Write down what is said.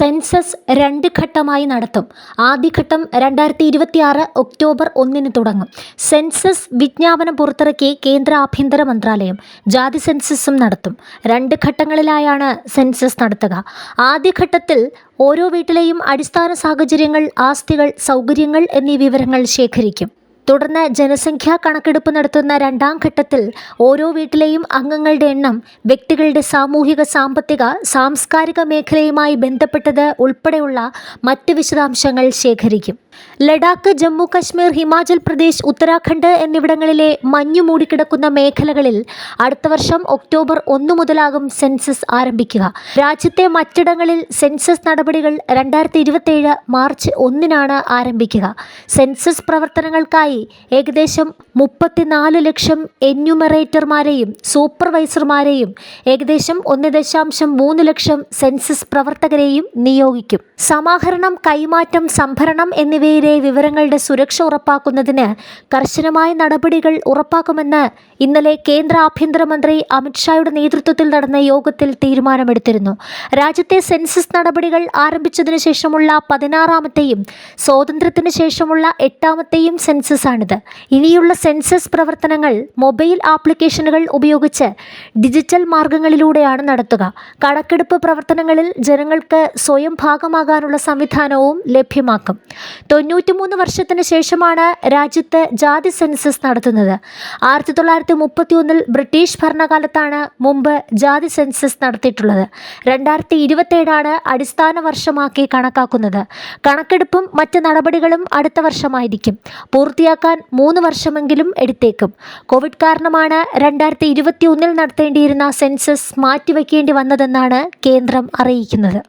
Census രണ്ട് ഘട്ടമായി നടത്തും. ആദ്യഘട്ടം രണ്ടായിരത്തി ഇരുപത്തിയാറ് ഒക്ടോബർ ഒന്നിന് തുടങ്ങും. സെൻസസ് വിജ്ഞാപനം പുറത്തിറക്കി കേന്ദ്ര ആഭ്യന്തര മന്ത്രാലയം ജാതി സെൻസസും നടത്തും. രണ്ട് ഘട്ടങ്ങളിലായാണ് സെൻസസ് നടത്തുക. ആദ്യഘട്ടത്തിൽ ഓരോ വീട്ടിലെയും അടിസ്ഥാന സാഹചര്യങ്ങൾ ആസ്തികൾ സൗകര്യങ്ങൾ എന്നീ വിവരങ്ങൾ ശേഖരിക്കും. തുടർന്ന് ജനസംഖ്യാ കണക്കെടുപ്പ് നടത്തുന്ന രണ്ടാം ഘട്ടത്തിൽ ഓരോ വീട്ടിലെയും അംഗങ്ങളുടെ എണ്ണം വ്യക്തികളുടെ സാമൂഹിക സാമ്പത്തിക സാംസ്കാരിക മേഖലയുമായി ബന്ധപ്പെട്ടത് ഉൾപ്പെടെയുള്ള മറ്റ് വിശദാംശങ്ങൾ ശേഖരിക്കും. ലഡാക്ക് ജമ്മു കശ്മീർ ഹിമാചൽ പ്രദേശ് ഉത്തരാഖണ്ഡ് എന്നിവിടങ്ങളിലെ മഞ്ഞു മൂടിക്കിടക്കുന്ന മേഖലകളിൽ അടുത്ത വർഷം ഒക്ടോബർ ഒന്ന് മുതലാകും സെൻസസ് ആരംഭിക്കുക. രാജ്യത്തെ മറ്റിടങ്ങളിൽ സെൻസസ് നടപടികൾ രണ്ടായിരത്തി മാർച്ച് ഒന്നിനാണ് ആരംഭിക്കുക. സെൻസസ് പ്രവർത്തനങ്ങൾക്കായി ഏകദേശം മുപ്പത്തിനാല് ലക്ഷം എന്യൂമറേറ്റർമാരെയും സൂപ്പർവൈസർമാരെയും ഏകദേശം ഒന്ന് ദശാംശം മൂന്ന് ലക്ഷം സെൻസസ് പ്രവർത്തകരെയും നിയോഗിക്കും. സമാഹരണം കൈമാറ്റം സംഭരണം എന്നിവയിലെ വിവരങ്ങളുടെ സുരക്ഷ ഉറപ്പാക്കുന്നതിന് കർശനമായ നടപടികൾ ഉറപ്പാക്കുമെന്ന് ഇന്നലെ കേന്ദ്ര ആഭ്യന്തരമന്ത്രി അമിത്ഷായുടെ നേതൃത്വത്തിൽ നടന്ന യോഗത്തിൽ തീരുമാനമെടുത്തിരുന്നു. രാജ്യത്തെ സെൻസസ് നടപടികൾ ആരംഭിച്ചതിനു ശേഷമുള്ള പതിനാറാമത്തെയും സ്വാതന്ത്ര്യത്തിനു ശേഷമുള്ള എട്ടാമത്തെയും സെൻസസ് ആണിത്. ഇനിയുള്ള സെൻസസ് പ്രവർത്തനങ്ങൾ മൊബൈൽ ആപ്ലിക്കേഷനുകൾ ഉപയോഗിച്ച് ഡിജിറ്റൽ മാർഗങ്ങളിലൂടെയാണ് നടത്തുക. കണക്കെടുപ്പ് പ്രവർത്തനങ്ങളിൽ ജനങ്ങൾക്ക് സ്വയം ഭാഗമാകാനുള്ള സംവിധാനവും ലഭ്യമാക്കും. തൊണ്ണൂറ്റിമൂന്ന് വർഷത്തിന് ശേഷമാണ് രാജ്യത്ത് ജാതി സെൻസസ് നടത്തുന്നത്. ആയിരത്തി തൊള്ളായിരത്തി മുപ്പത്തി ഒന്നിൽ ബ്രിട്ടീഷ് ഭരണകാലത്താണ് മുമ്പ് ജാതി സെൻസസ് നടത്തിയിട്ടുള്ളത്. രണ്ടായിരത്തി ഇരുപത്തേഴാണ് അടിസ്ഥാന വർഷമാക്കി കണക്കാക്കുന്നത്. കണക്കെടുപ്പും മറ്റ് നടപടികളും അടുത്ത വർഷമായിരിക്കും. പൂർത്തിയാക്കാൻ മൂന്ന് വർഷമെങ്കിലും എടുത്തേക്കും. കോവിഡ് കാരണമാണ് രണ്ടായിരത്തി ഇരുപത്തി ഒന്നിൽ നടത്തേണ്ടിയിരുന്ന സെൻസസ് മാറ്റിവെക്കേണ്ടി വന്നതെന്നാണ് കേന്ദ്രം അറിയിക്കുന്നത്.